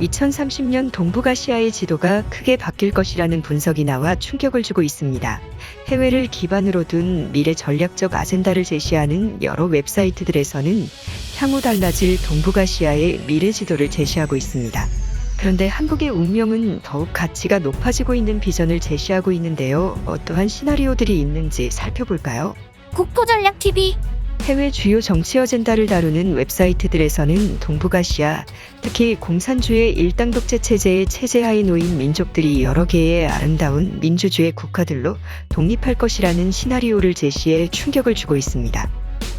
2030년 동북아시아의 지도가 크게 바뀔 것이라는 분석이 나와 충격을 주고 있습니다. 해외를 기반으로 둔 미래 전략적 아젠다를 제시하는 여러 웹사이트들에서는 향후 달라질 동북아시아의 미래 지도를 제시하고 있습니다. 그런데 한국의 운명은 더욱 가치가 높아지고 있는 비전을 제시하고 있는데요. 어떠한 시나리오들이 있는지 살펴볼까요? 국토전략TV 해외 주요 정치 어젠다를 다루는 웹사이트들에서는 동북아시아, 특히 공산주의 일당 독재 체제의 체제하에 놓인 민족들이 여러 개의 아름다운 민주주의 국가들로 독립할 것이라는 시나리오를 제시해 충격을 주고 있습니다.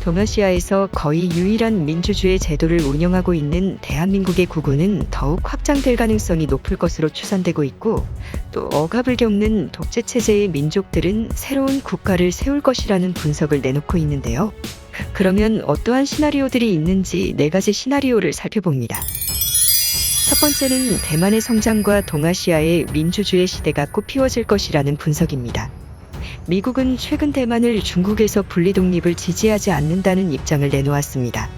동아시아에서 거의 유일한 민주주의 제도를 운영하고 있는 대한민국의 구구는 더욱 확장될 가능성이 높을 것으로 추산되고 있고 또 억압을 겪는 독재 체제의 민족들은 새로운 국가를 세울 것이라는 분석을 내놓고 있는데요. 그러면 어떠한 시나리오들이 있는지 네 가지 시나리오를 살펴봅니다. 첫 번째는 대만의 성장과 동아시아의 민주주의 시대가 꽃피워질 것이라는 분석입니다. 미국은 최근 대만을 중국에서 분리 독립을 지지하지 않는다는 입장을 내놓았습니다.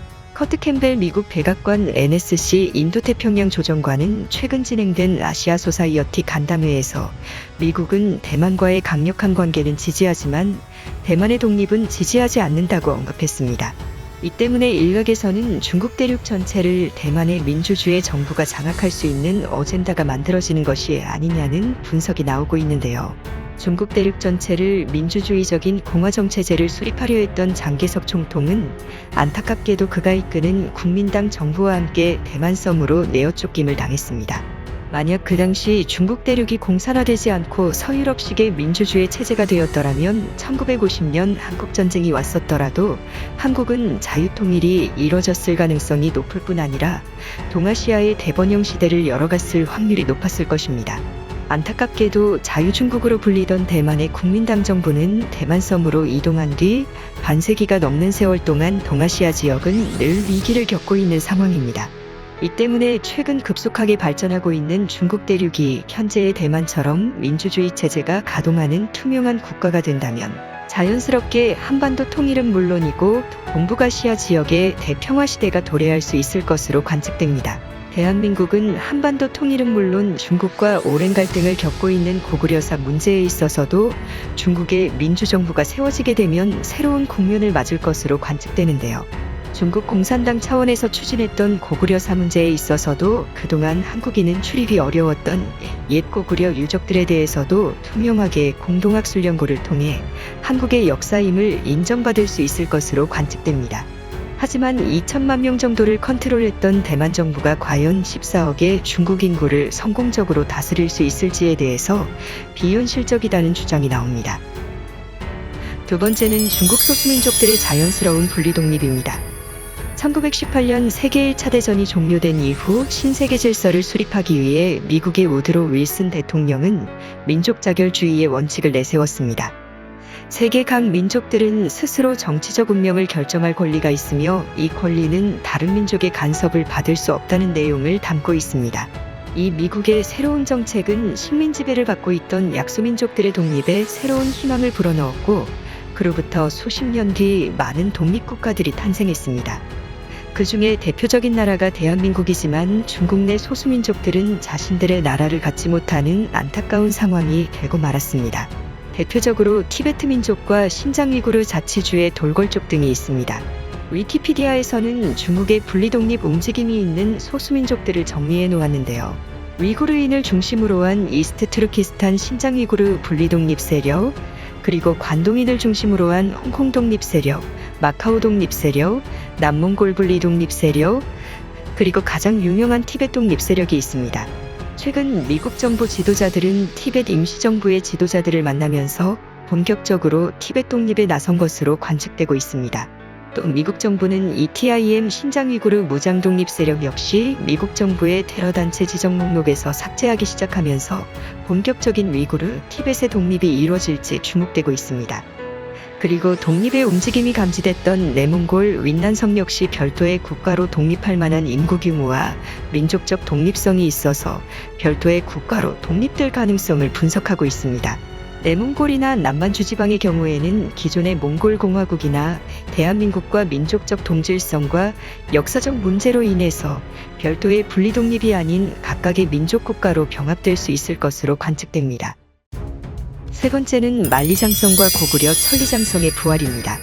커트 캠벨 미국 백악관 NSC 인도태평양 조정관은 최근 진행된 아시아 소사이어티 간담회에서 미국은 대만과의 강력한 관계는 지지하지만 대만의 독립은 지지하지 않는다고 언급했습니다. 이 때문에 일각에서는 중국 대륙 전체를 대만의 민주주의 정부가 장악할 수 있는 어젠다가 만들어지는 것이 아니냐는 분석이 나오고 있는데요. 중국 대륙 전체를 민주주의적인 공화정 체제를 수립하려 했던 장개석 총통은 안타깝게도 그가 이끄는 국민당 정부와 함께 대만 섬으로 내어 쫓김을 당했습니다. 만약 그 당시 중국 대륙이 공산화되지 않고 서유럽식의 민주주의 체제가 되었더라면 1950년 한국 전쟁이 왔었더라도 한국은 자유통일이 이뤄졌을 가능성이 높을 뿐 아니라 동아시아의 대번영 시대를 열어갔을 확률이 높았을 것입니다. 안타깝게도 자유중국으로 불리던 대만의 국민당 정부는 대만섬으로 이동한 뒤 반세기가 넘는 세월 동안 동아시아 지역은 늘 위기를 겪고 있는 상황입니다. 이 때문에 최근 급속하게 발전하고 있는 중국 대륙이 현재의 대만처럼 민주주의 체제가 가동하는 투명한 국가가 된다면 자연스럽게 한반도 통일은 물론이고 동북아시아 지역의 대평화 시대가 도래할 수 있을 것으로 관측됩니다. 대한민국은 한반도 통일은 물론 중국과 오랜 갈등을 겪고 있는 고구려사 문제에 있어서도 중국의 민주정부가 세워지게 되면 새로운 국면을 맞을 것으로 관측되는데요. 중국 공산당 차원에서 추진했던 고구려사 문제에 있어서도 그동안 한국인은 출입이 어려웠던 옛 고구려 유적들에 대해서도 투명하게 공동학술 연구를 통해 한국의 역사임을 인정받을 수 있을 것으로 관측됩니다. 하지만 2천만 명 정도를 컨트롤했던 대만 정부가 과연 14억의 중국 인구를 성공적으로 다스릴 수 있을지에 대해서 비현실적이다는 주장이 나옵니다. 두 번째는 중국 소수민족들의 자연스러운 분리독립입니다. 1918년 세계 1차 대전이 종료된 이후 신세계 질서를 수립하기 위해 미국의 우드로 윌슨 대통령은 민족 자결주의의 원칙을 내세웠습니다. 세계 각 민족들은 스스로 정치적 운명을 결정할 권리가 있으며 이 권리는 다른 민족의 간섭을 받을 수 없다는 내용을 담고 있습니다. 이 미국의 새로운 정책은 식민 지배를 받고 있던 약소민족들의 독립에 새로운 희망을 불어넣었고 그로부터 수십 년 뒤 많은 독립국가들이 탄생했습니다. 그 중에 대표적인 나라가 대한민국이지만 중국 내 소수민족들은 자신들의 나라를 갖지 못하는 안타까운 상황이 되고 말았습니다. 대표적으로 티베트 민족과 신장 위구르 자치주의 돌궐족 등이 있습니다. 위키피디아에서는 중국의 분리독립 움직임이 있는 소수민족들을 정리해 놓았는데요. 위구르인을 중심으로 한 이스트 트루키스탄 신장 위구르 분리독립 세력, 그리고 관동인을 중심으로 한 홍콩 독립 세력, 마카오 독립 세력, 남몽골 분리 독립 세력, 그리고 가장 유명한 티베트 독립 세력이 있습니다. 최근 미국 정부 지도자들은 티벳 임시정부의 지도자들을 만나면서 본격적으로 티벳 독립에 나선 것으로 관측되고 있습니다. 또 미국 정부는 ETIM 신장 위구르 무장 독립 세력 역시 미국 정부의 테러 단체 지정 목록에서 삭제하기 시작하면서 본격적인 위구르 티벳의 독립이 이루어질지 주목되고 있습니다. 그리고 독립의 움직임이 감지됐던 내몽골 윈난성 역시 별도의 국가로 독립할 만한 인구 규모와 민족적 독립성이 있어서 별도의 국가로 독립될 가능성을 분석하고 있습니다. 내몽골이나 남만주 지방의 경우에는 기존의 몽골 공화국이나 대한민국과 민족적 동질성과 역사적 문제로 인해서 별도의 분리 독립이 아닌 각각의 민족 국가로 병합될 수 있을 것으로 관측됩니다. 세 번째는 만리장성과 고구려 천리장성의 부활입니다.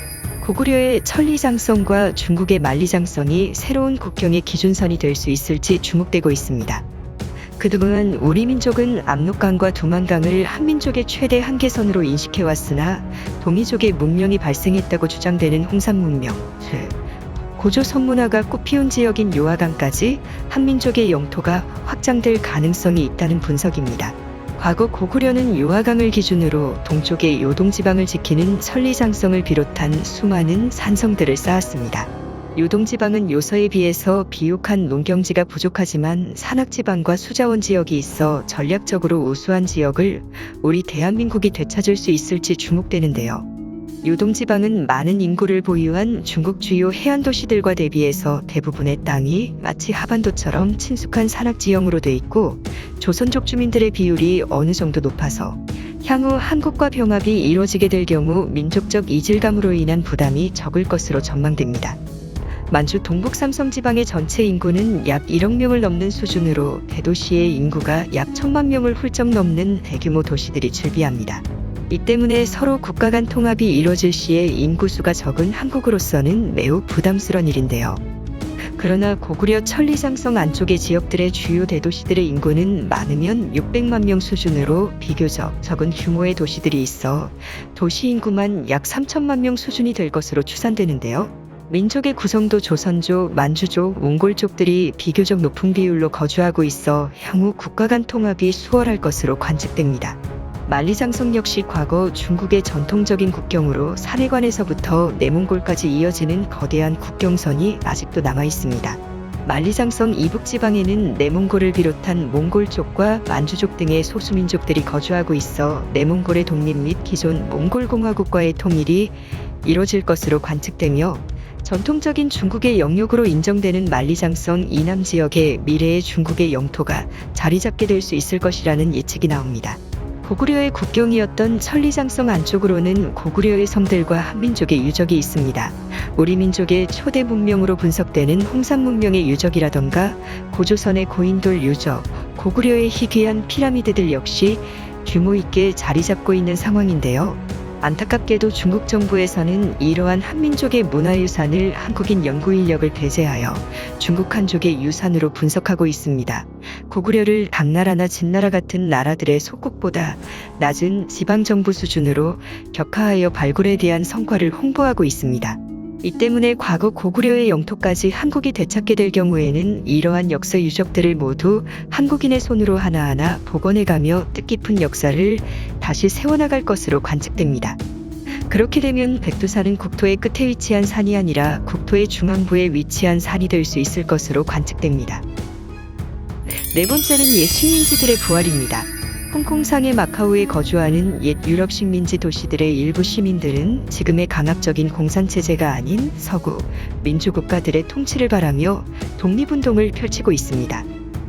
고구려의 천리장성과 중국의 만리장성이 새로운 국경의 기준선이 될 수 있을지 주목되고 있습니다. 그동안 우리 민족은 압록강과 두만강을 한민족의 최대 한계선으로 인식해왔으나 동이족의 문명이 발생했다고 주장되는 홍산 문명, 즉 고조 선문화가 꽃피운 지역인 요하강까지 한민족의 영토가 확장될 가능성이 있다는 분석입니다. 과거 고구려는 요하강을 기준으로 동쪽의 요동지방을 지키는 천리장성을 비롯한 수많은 산성들을 쌓았습니다. 요동지방은 요서에 비해서 비옥한 농경지가 부족하지만 산악지방과 수자원 지역이 있어 전략적으로 우수한 지역을 우리 대한민국이 되찾을 수 있을지 주목되는데요. 요동지방은 많은 인구를 보유한 중국 주요 해안 도시들과 대비해서 대부분의 땅이 마치 하반도처럼 친숙한 산악지형으로 돼 있고 조선족 주민들의 비율이 어느 정도 높아서 향후 한국과 병합이 이루어지게 될 경우 민족적 이질감으로 인한 부담이 적을 것으로 전망됩니다. 만주 동북 삼성 지방의 전체 인구는 약 1억 명을 넘는 수준으로 대도시의 인구가 약 1천만 명을 훌쩍 넘는 대규모 도시들이 즐비합니다. 이 때문에 서로 국가 간 통합이 이뤄질 시에 인구수가 적은 한국으로서는 매우 부담스러운 일인데요. 그러나 고구려 천리장성 안쪽의 지역들의 주요 대도시들의 인구는 많으면 600만 명 수준으로 비교적 적은 규모의 도시들이 있어 도시 인구만 약 3천만 명 수준이 될 것으로 추산되는데요. 민족의 구성도 조선족, 만주족, 몽골족들이 비교적 높은 비율로 거주하고 있어 향후 국가 간 통합이 수월할 것으로 관측됩니다. 만리장성 역시 과거 중국의 전통적인 국경으로 산해관에서부터 내몽골까지 이어지는 거대한 국경선이 아직도 남아 있습니다. 만리장성 이북 지방에는 내몽골을 비롯한 몽골 족과 만주족 등의 소수민족들이 거주하고 있어 내몽골의 독립 및 기존 몽골공화국과의 통일이 이뤄질 것으로 관측되며 전통적인 중국의 영역으로 인정되는 만리장성 이남 지역의 미래의 중국의 영토가 자리 잡게 될 수 있을 것이라는 예측이 나옵니다. 고구려의 국경이었던 천리장성 안쪽으로는 고구려의 성들과 한민족의 유적이 있습니다. 우리 민족의 초대 문명으로 분석되는 홍산 문명의 유적이라던가 고조선의 고인돌 유적, 고구려의 희귀한 피라미드들 역시 규모 있게 자리 잡고 있는 상황인데요. 안타깝게도 중국 정부에서는 이러한 한민족의 문화유산을 한국인 연구 인력을 배제하여 중국 한족의 유산으로 분석하고 있습니다. 고구려를 당나라나 진나라 같은 나라들의 속국보다 낮은 지방정부 수준으로 격하하여 발굴에 대한 성과를 홍보하고 있습니다. 이 때문에 과거 고구려의 영토까지 한국이 되찾게 될 경우에는 이러한 역사 유적들을 모두 한국인의 손으로 하나하나 복원해가며 뜻깊은 역사를 다시 세워나갈 것으로 관측됩니다. 그렇게 되면 백두산은 국토의 끝에 위치한 산이 아니라 국토의 중앙부에 위치한 산이 될 수 있을 것으로 관측됩니다. 네 번째는 옛 식민지들의 부활입니다. 홍콩상의 마카오에 거주하는 옛 유럽 식민지 도시들의 일부 시민들은 지금의 강압적인 공산체제가 아닌 서구 민주국가들의 통치를 바라며 독립운동을 펼치고 있습니다.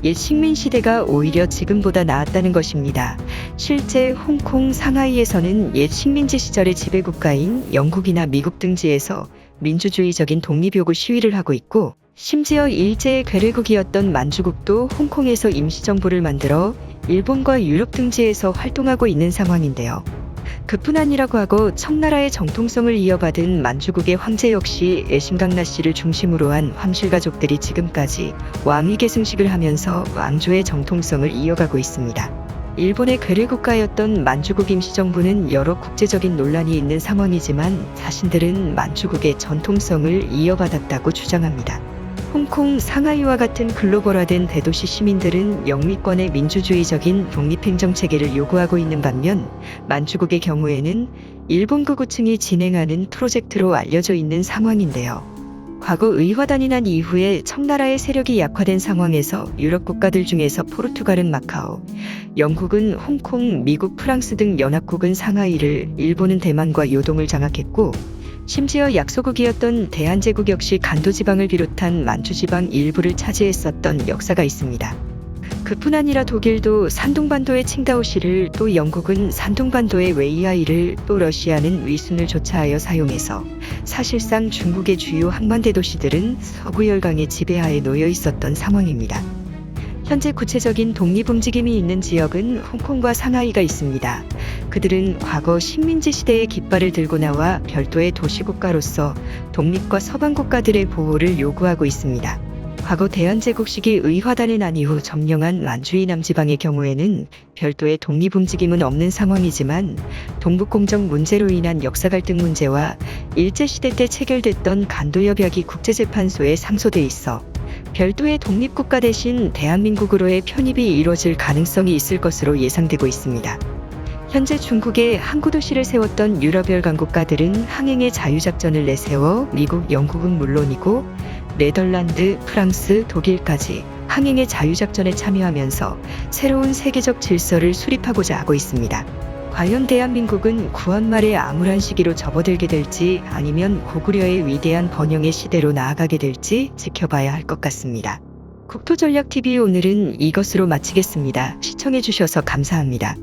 옛 식민 시대가 오히려 지금보다 나았다는 것입니다. 실제 홍콩 상하이에서는 옛 식민지 시절의 지배국가인 영국이나 미국 등지에서 민주주의적인 독립요구 시위를 하고 있고 심지어 일제의 괴뢰국이었던 만주국도 홍콩에서 임시정부를 만들어 일본과 유럽 등지에서 활동하고 있는 상황인데요. 그뿐 아니라고 하고 청나라의 정통성을 이어받은 만주국의 황제 역시 애심강나 씨를 중심으로 한 황실 가족들이 지금까지 왕위 계승식을 하면서 왕조의 정통성을 이어가고 있습니다. 일본의 괴뢰국가였던 만주국 임시정부는 여러 국제적인 논란이 있는 상황이지만 자신들은 만주국의 전통성을 이어받았다고 주장합니다. 홍콩, 상하이와 같은 글로벌화된 대도시 시민들은 영미권의 민주주의적인 독립행정 체계를 요구하고 있는 반면 만주국의 경우에는 일본 극우층이 진행하는 프로젝트로 알려져 있는 상황인데요. 과거 의화단이 난 이후에 청나라의 세력이 약화된 상황에서 유럽 국가들 중에서 포르투갈은 마카오, 영국은 홍콩, 미국, 프랑스 등 연합국은 상하이를, 일본은 대만과 요동을 장악했고 심지어 약소국이었던 대한제국 역시 간도지방을 비롯한 만주지방 일부를 차지했었던 역사가 있습니다. 그뿐 아니라 독일도 산둥반도의 칭다오시를 또 영국은 산둥반도의 웨이아이를 또 러시아는 위순을 조차하여 사용해서 사실상 중국의 주요 항만대 도시들은 서구 열강의 지배하에 놓여 있었던 상황입니다. 현재 구체적인 독립 움직임이 있는 지역은 홍콩과 상하이가 있습니다. 그들은 과거 식민지 시대의 깃발을 들고 나와 별도의 도시국가로서 독립과 서방 국가들의 보호를 요구하고 있습니다. 과거 대한제국 시기 의화단에 난 이후 점령한 만주이 남지방의 경우에는 별도의 독립 움직임은 없는 상황이지만 동북공정 문제로 인한 역사 갈등 문제와 일제시대 때 체결됐던 간도협약이 국제재판소에 상소돼 있어 별도의 독립국가 대신 대한민국으로의 편입이 이루어질 가능성이 있을 것으로 예상되고 있습니다. 현재 중국에 항구 도시를 세웠던 유럽 열 강국가들은 항행의 자유작전을 내세워 미국, 영국은 물론이고 네덜란드, 프랑스, 독일까지 항행의 자유작전에 참여하면서 새로운 세계적 질서를 수립하고자 하고 있습니다. 과연 대한민국은 구한 말의 암울한 시기로 접어들게 될지 아니면 고구려의 위대한 번영의 시대로 나아가게 될지 지켜봐야 할 것 같습니다. 국토전략TV 오늘은 이것으로 마치겠습니다. 시청해주셔서 감사합니다.